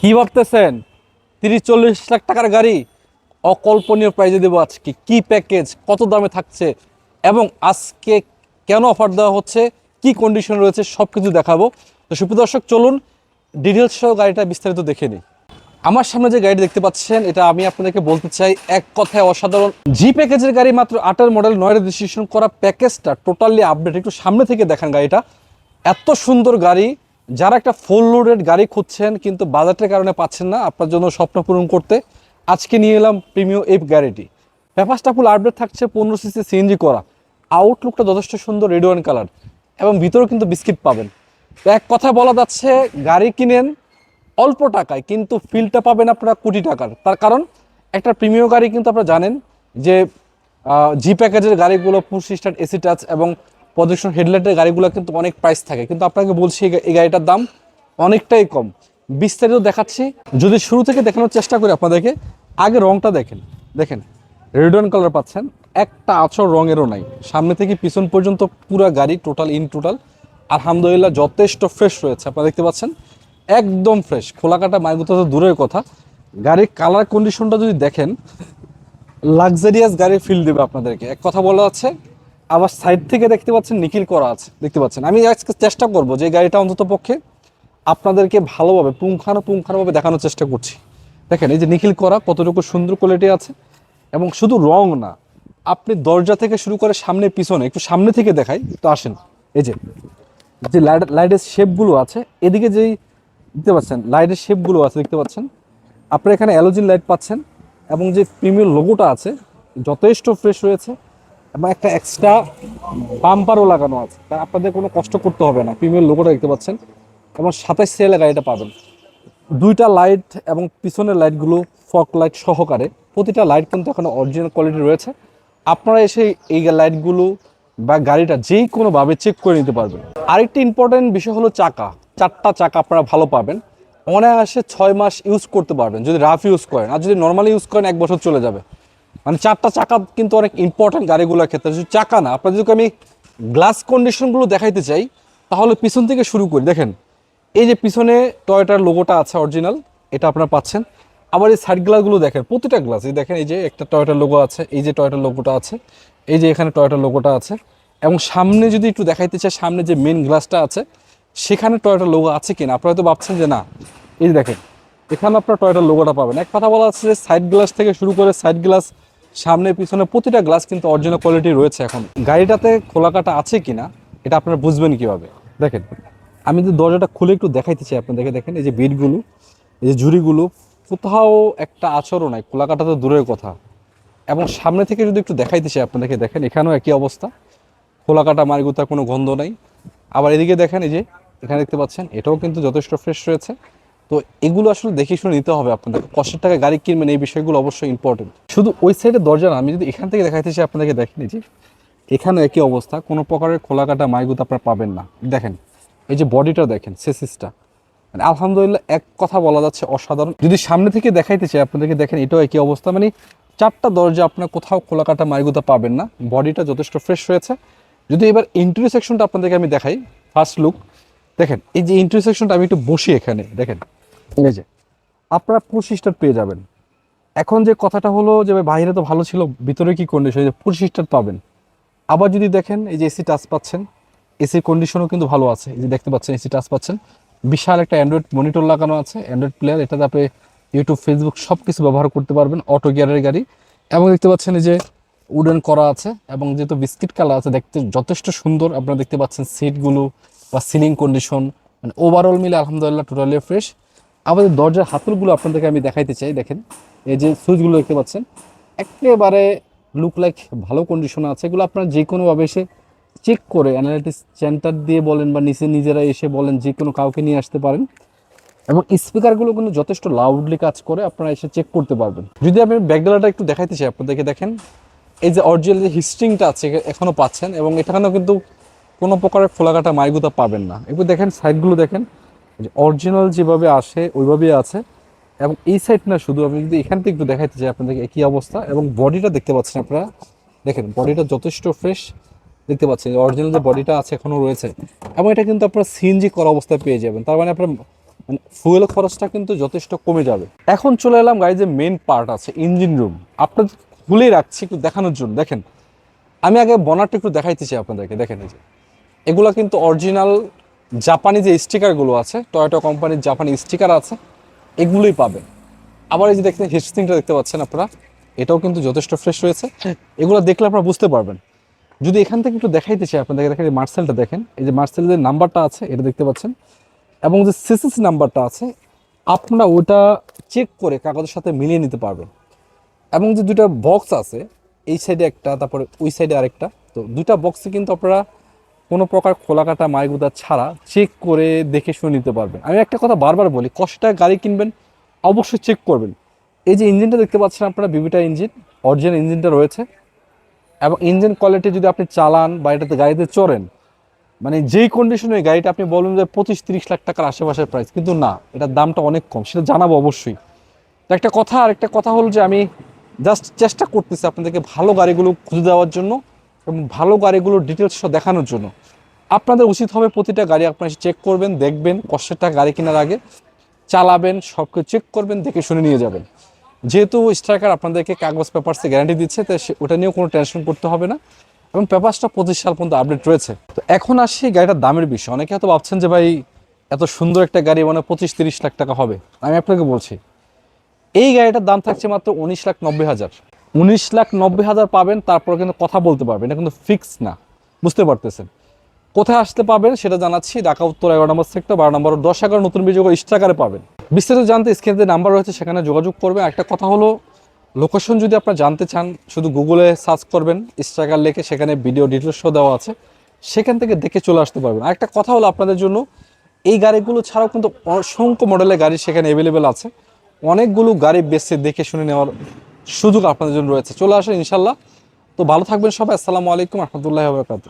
কি ভাবতেছেন? তিরিশ, চল্লিশ লাখ টাকার গাড়ি অকল্পনীয় প্রাইজে দেবো আজকে। কি প্যাকেজ কত দামে থাকছে এবং আজকে কেন অফার দেওয়া হচ্ছে, কি কন্ডিশন রয়েছে সব কিছু দেখাবো। তো সুপ্রিয় দর্শক, চলুন ডিটেলস সহ গাড়িটা বিস্তারিত দেখে নিই। আমার সামনে যে গাড়ি দেখতে পাচ্ছেন, এটা আমি আপনাদেরকে বলতে চাই, এক কথায় অসাধারণ। জি প্যাকেজের গাড়ি মাত্র আটের মডেল নয় রেজিস্ট্রেশন করা প্যাকেজটা টোটালি আপডেট একটু সামনে থেকে দেখান গাড়িটা। এত সুন্দর গাড়ি যারা একটা ফুল লোডেড গাড়ি খুঁজছেন কিন্তু বাজেটের কারণে পাচ্ছেন না, আপনার জন্য স্বপ্ন পূরণ করতে আজকে নিয়ে এলাম প্রিমিয়াম এফ গাড়িটি। পেপারসটা ফুল আপডেট থাকছে, পনেরো সিসি সিএনজি করা। আউটলুকটা যথেষ্ট সুন্দর রেড ওয়ান কালার এবং ভিতরেও কিন্তু বিস্কিট পাবেন। এক কথা বলা যাচ্ছে, গাড়ি কিনেন অল্প টাকায়, কিন্তু ফিলটা পাবেন আপনারা কোটি টাকার। তার কারণ, একটা প্রিমিয়াম গাড়ি কিন্তু আপনারা জানেন যে জি প্যাকেজের গাড়িগুলো পুশ স্টার্ট এসি টাচ এবং প্রদর্শন হেডলাইটের গাড়িগুলো কিন্তু অনেক প্রাইস থাকে। কিন্তু আপনাকে বলছি এই গাড়িটার দাম অনেকটাই কম। বিস্তারিত দেখাচ্ছি। যদি শুরু থেকে দেখানোর চেষ্টা করি আপনাদেরকে, আগে রংটা দেখেন। দেখেন রেড ওয়ান কালার পাচ্ছেন। একটা আচর রঙেরও নাই। সামনে থেকে পিছন পর্যন্ত পুরো গাড়ি টোটাল ইন টোটাল আলহামদুলিল্লাহ যথেষ্ট ফ্রেশ রয়েছে। আপনারা দেখতে পাচ্ছেন? একদম ফ্রেশ খোলা কাটা মাইগুতো তো দূরের কথা। গাড়ির কালার কন্ডিশনটা যদি দেখেন লাক্সারিয়াস গাড়ির ফিল দেবে আপনাদেরকে। এক কথা বলা আছে আবার সাইড থেকে দেখতে পাচ্ছেন নিখিল করা আছে, দেখতে পাচ্ছেন। আমি আজকে চেষ্টা করব যে গাড়িটা অন্তত পক্ষে আপনাদেরকে ভালোভাবে, পুঙ্খানো পুঙ্খানোভাবে দেখানোর চেষ্টা করছি। দেখেন, এই যে নিখিল করা কতটুকু সুন্দর কোয়ালিটি আছে এবং শুধু রং না, আপনি দরজা থেকে শুরু করে সামনে পিছনে, একটু সামনে থেকে দেখাই তো আসেন। এই যে যে লাইট লাইটের শেপগুলো আছে, এদিকে যেই, দেখতে পাচ্ছেন লাইটের শেপগুলো আছে, দেখতে পাচ্ছেন। আপনারা এখানে অ্যালোজিন লাইট পাচ্ছেন এবং যে প্রিমিয়াম লোগোটা আছে, যথেষ্ট ফ্রেশ রয়েছে একটা এক্সট্রা বাম্পারও লাগানো আছে। তাই আপনাদের কোনো কষ্ট করতে হবে না। প্রিমিয়াম লোগোটা দেখতে পাচ্ছেন। এবং সাতাশ সেলে গাড়িটা পাবেন। দুইটা লাইট এবং পিছনের লাইটগুলো ফক লাইট সহকারে। প্রতিটা লাইট কিন্তু এখানে অরিজিনাল কোয়ালিটি রয়েছে। আপনারা এসে এই লাইটগুলো বা গাড়িটা যেই কোনোভাবে চেক করে নিতে পারবেন। আরেকটি ইম্পর্টেন্ট বিষয় হলো চাকা। চারটা চাকা আপনারা ভালো পাবেন। অনায়াসে ছয় মাস ইউজ করতে পারবেন। যদি রাফ ইউজ করেন। আর যদি নর্মালি ইউজ করেন, এক বছর চলে যাবে। মানে চারটা চাকা কিন্তু অনেক ইম্পর্টেন্ট গাড়িগুলোর ক্ষেত্রে। শুধু চাকা না আপনার যদি আমি গ্লাস কন্ডিশনগুলো দেখাইতে চাই, তাহলে পিছন থেকে শুরু করি। দেখেন, এই যে পিছনে টয়টার লোগোটা আছে অরিজিনাল এটা আপনারা পাচ্ছেন। আবার এই সাইড গ্লাসগুলো দেখেন, প্রতিটা গ্লাস এই দেখেন এই যে একটা টয়টার লোগো আছে, এই যে টয়টার লোগোটা আছে, এই যে এখানে টয়টার লোগোটা আছে। এবং সামনে যদি একটু দেখাইতে চাই, সামনে যে মেন গ্লাসটা আছে, সেখানে টয়টার লোগো আছে কিনা? আপনারা হয়তো ভাবছেন যে না। এই দেখেন, এখানে আপনার টয়টার লোগোটা পাবেন। এক কথা বলা আছে যে সাইড গ্লাস থেকে শুরু করে সাইড গ্লাস সামনে পিছনে প্রতিটা গ্লাস কিন্তু অরিজিনাল কোয়ালিটি রয়েছে এখন। গাড়িটাতে খোলা কাটা আছে কিনা, এটা আপনারা বুঝবেন কীভাবে। দেখেন, আমি যদি দরজাটা খুলে একটু দেখাইতে চাই আপনাদেরকে, দেখেন, এই যে বিটগুলো এই যে ঝুড়িগুলো, কোথাও একটা আচরণ নাই, খোলা কাটা তো দূরের কথা। এবং সামনে থেকে যদি একটু দেখাইতে চাই আপনাদেরকে, দেখেন, এখানেও একই অবস্থা। খোলা কাটা মারিগুতার কোনো গন্ধ নাই। আবার এদিকে দেখেন, এই যে, এখানে দেখতে পাচ্ছেন, এটাও কিন্তু যথেষ্ট ফ্রেশ রয়েছে। তো এগুলো আসলে দেখে শুনে নিতে হবে আপনাদের। কষ্টের টাকা গাড়ি কিনবেন, এই বিষয়গুলো অবশ্যই ইম্পর্টেন্ট শুধু ওই সাইডের দরজা না, আমি যদি এখান থেকে দেখাইতে চাই, আপনাদেরকে দেখেন যে এখানে একই অবস্থা। কোনো প্রকারের খোলা কাটা মাইগুত আপনারা পাবেন না। দেখেন, এই যে বডিটা দেখেন সেসিসটা মানে আলহামদুলিল্লাহ এক কথা বলা যাচ্ছে অসাধারণ। যদি সামনে থেকে দেখাইতে চাই, আপনাদেরকে দেখেন, এটাও একই অবস্থা। মানে চারটা দরজা আপনার কোথাও খোলা কাটা মাইগুতা পাবেন না। বডিটা যথেষ্ট ফ্রেশ রয়েছে। যদি এবার ইন্টারভিউ সেকশনটা আপনাদেরকে আমি দেখাই ফার্স্ট লুক দেখেন, এই যে ইন্টারভিউ সেকশনটা আমি একটু বসি এখানে। দেখেন এই যে, আপনারা পঁচিশ স্টার পেয়ে যাবেন। এখন যে কথাটা হলো যে বাইরে তো ভালো ছিল, ভিতরে কি কন্ডিশন যে স্টার পাবেন। আবার যদি দেখেন, এই যে এসি টাচ পাচ্ছেন এসির কন্ডিশনও কিন্তু ভালো আছে। এই যে, দেখতে পাচ্ছেন এসি টাচ পাচ্ছেন। বিশাল একটা অ্যান্ড্রয়েড মনিটর লাগানো আছে অ্যান্ড্রয়েড প্লেয়ার এটাতে আপনি ইউটিউব ফেসবুক সব কিছু ব্যবহার করতে পারবেন অটো গিয়ারের গাড়ি। এবং দেখতে পাচ্ছেন, এই যে উডেন করা আছে, এবং যেহেতু বিস্কিট কালার আছে, দেখতে যথেষ্ট সুন্দর। আপনারা দেখতে পাচ্ছেন সিটগুলো বা সিলিং কন্ডিশন মানে ওভারঅল মিলে আলহামদুলিল্লাহ টোটালি ফ্রেশ আমাদের দরজার হাতলগুলো আপনাদেরকে আমি দেখাইতে চাই, দেখেন। এই যে সুইচগুলো দেখতে পাচ্ছেন, একেবারে লুক লাইক ভালো কন্ডিশনে আছে। এগুলো আপনারা যে কোনোভাবে এসে চেক করে অ্যানালিটিস সেন্টার দিয়ে বলেন বা নিচে নিজেরা এসে বলেন যে কোনো কাউকে নিয়ে আসতে পারেন। এবং স্পিকারগুলো কিন্তু যথেষ্ট লাউডলি কাজ করে, আপনারা এসে চেক করতে পারবেন। যদি আমি ব্যাকডালাটা একটু দেখাইতে চাই আপনাদেরকে, দেখেন, এই যে অরিজিনাল যে হিস্ট্রিংটা আছে এখনও পাচ্ছেন, এবং এখানেও কিন্তু কোনো প্রকারের ফোলাকাটা মাইগুতা পাবেন না। একটু দেখেন সাইডগুলো দেখেন অরিজিনাল যেভাবে আসে, ওইভাবেই আছে। এবং এই সাইড না, শুধু আমি যদি এখান থেকে একটু দেখাইতে চাই আপনাদেরকে একই অবস্থা। এবং বডিটা দেখতে পাচ্ছেন আপনারা। দেখেন বডিটা যথেষ্ট ফ্রেশ দেখতে পাচ্ছেন। অরিজিনাল যে বডিটা আছে এখনও রয়েছে। এবং এটা কিন্তু আপনারা সিএনজি করা অবস্থায় পেয়ে যাবেন। তার মানে আপনার মানে ফুয়েল খরচটা কিন্তু যথেষ্ট কমে যাবে। এখন চলে এলাম গাড়ি যে মেন পার্ট আছে ইঞ্জিন রুম আপনার খুলে রাখছি একটু দেখানোর জন্য। দেখেন, আমি আগে বনারটা একটু দেখাইতে চাই আপনাদেরকে। দেখেন এই যে, এগুলো কিন্তু অরিজিনাল জাপানি যে স্টিকারগুলো আছে টয়োটা কোম্পানির জাপানি স্টিকার আছে, এগুলোই পাবেন। আবার এই যে দেখতে হিস্ট্রিংটা দেখতে পাচ্ছেন আপনারা, এটাও কিন্তু যথেষ্ট ফ্রেশ রয়েছে। এগুলো দেখলে আপনারা বুঝতে পারবেন। যদি এখান থেকে একটু দেখাইতে চাই আপনাদেরকে দেখেন এই মার্সেলটা দেখেন, এই যে মার্সেলের যে নাম্বারটা আছে, এটা দেখতে পাচ্ছেন। এবং যে সিসিস নাম্বারটা আছে, আপনারা ওটা চেক করে কাগজের সাথে মিলিয়ে নিতে পারবেন। এবং যে দুটা বক্স আছে, এই সাইডে একটা, তারপরে ওই সাইডে আরেকটা, তো দুটা বক্সে কিন্তু আপনারা কোনো প্রকার খোলাকাটা মাইগুদা ছাড়া চেক করে দেখে শুনে নিতে পারবেন। আমি একটা কথা বারবার বলি কষ্টা গাড়ি কিনবেন, অবশ্যই চেক করবেন। এই যে ইঞ্জিনটা দেখতে পাচ্ছেন আপনারা বিবিটা ইঞ্জিন অরিজিনাল ইঞ্জিনটা রয়েছে। এবং ইঞ্জিন কোয়ালিটি যদি আপনি চালান বা এটাতে গাড়িতে চড়েন মানে যেই কন্ডিশনে ওই গাড়িটা আপনি বলুন যে পঁচিশ তিরিশ লাখ টাকার আশেপাশের প্রাইস কিন্তু না, এটার দামটা অনেক কম, সেটা জানাব অবশ্যই। তো একটা কথা আর একটা কথা হলো যে আমি জাস্ট চেষ্টা করতেছি আপনাদেরকে ভালো গাড়িগুলো খুঁজে দেওয়ার জন্য। এবং ভালো গাড়িগুলোর ডিটেলস দেখানোর জন্য। আপনাদের উচিত হবে প্রতিটা গাড়ি আপনারা চেক করবেন, দেখবেন, কষ্টের টাকা গাড়ি কেনার আগে চালাবেন সব কিছু চেক করবেন, দেখে শুনে নিয়ে যাবেন। যেহেতু স্ট্রাইকার আপনাদেরকে কাগজ পেপারসে গ্যারান্টি দিচ্ছে তো সে- ওটা নিয়েও কোনো টেনশন করতে হবে না। এবং পেপারসটা পঁচিশ সাল পর্যন্ত আপডেট রয়েছে। তো এখন আসি গাড়িটার দামের বিষয়। অনেকে হয়তো ভাবছেন যে ভাই, এত সুন্দর একটা গাড়ি মানে পঁচিশ তিরিশ লাখ টাকা হবে। আমি আপনাকে বলছি, এই গাড়িটার দাম থাকছে মাত্র উনিশ লাখ নব্বই হাজার। উনিশ লাখ নব্বই হাজার পাবেন, তারপর কিন্তু কথা বলতে পারবেন এটা কিন্তু ফিক্স না। বুঝতে পারতেছেন? কোথায় আসতে পাবেন সেটা জানাচ্ছি। ঢাকা উত্তর এগারো নম্বর সেক্টর বারো নম্বর দশ এগারো নতুন বিযোগ ইস্টাকারে পাবেন। বিস্তারিত জানতে স্ক্রিনে নাম্বার রয়েছে, সেখানে যোগাযোগ করবেন। একটা কথা হলো লোকেশন যদি আপনারা জানতে চান, শুধু গুগলে সার্চ করবেন স্ট্রাইকার লেখে সেখানে ভিডিও ডিটেলস দেওয়া আছে, সেখান থেকে দেখে চলে আসতে পারবেন। একটা কথা হলো আপনাদের জন্য, এই গাড়িগুলো ছাড়াও কিন্তু অসংখ্য মডেলের গাড়ি সেখানে অ্যাভেলেবেল আছে। অনেকগুলো গাড়ি বেছে দেখে শুনে নেওয়ার সুযোগ আপনাদের জন্য রয়েছে। চলে আসেন ইনশাল্লাহ। তো ভালো থাকবেন সবাই। আসসালামু আলাইকুম রহমতুল্লাহ বরকাত